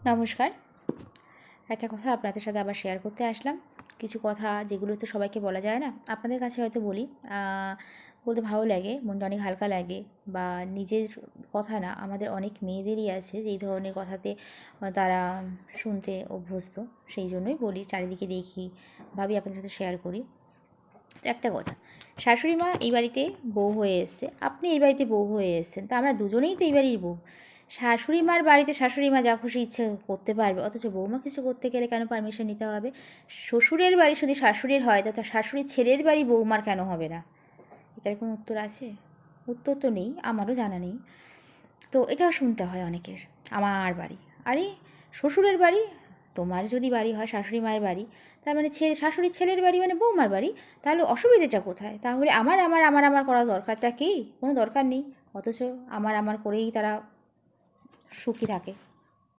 নমস্কার। একটা কথা আপনাদের সাথে আবার শেয়ার করতে আসলাম। কিছু কথা যেগুলো তো সবাইকে বলা যায় না, আপনাদের কাছে হয়তো বলি। বলতে ভালো লাগে, মনটা অনেক হালকা লাগে বা নিজের কথা না, আমাদের অনেক মেয়েদেরই আছে যে এই ধরনের কথাতে তারা শুনতে অভ্যস্ত। সেই জন্যই বলি, চারিদিকে দেখি, ভাবি আপনাদের সাথে শেয়ার করি। একটা কথা, শাশুড়ি মা এই বাড়িতে বউ হয়ে এসছে, আপনি এই বাড়িতে বউ হয়ে এসছেন, তা আমরা দুজনেই তো এই বাড়ির বউ। শাশুড়ি মার বাড়িতে শাশুড়ি মা যা খুশি ইচ্ছে করতে পারবে। অথচ বৌমা কিছু করতে গেলে কেন পারমিশন নিতে হবে? শ্বশুরের বাড়ি যদি শাশুড়ির হয়, তো শাশুড়ির ছেলের বাড়ি বৌমার কেন হবে না? এটার কোনো উত্তর আছে? উত্তর তো নেই, আমারও জানা নেই। তো এটাও শুনতে হয় অনেকের, আমার বাড়ি। আরে, শ্বশুরের বাড়ি? তোমার যদি বাড়ি হয় শাশুড়ি মায়ের বাড়ি, তার মানে ছেলে, শাশুড়ির ছেলের বাড়ি মানে বৌমার বাড়ি? তাহলে অসুবিধাটা কোথায়? তাহলে আমার আমার আমার আমার করার দরকারটা কি? কোনো দরকার নেই। অথচ আমার আমার করেই তারা সুখী থাকে।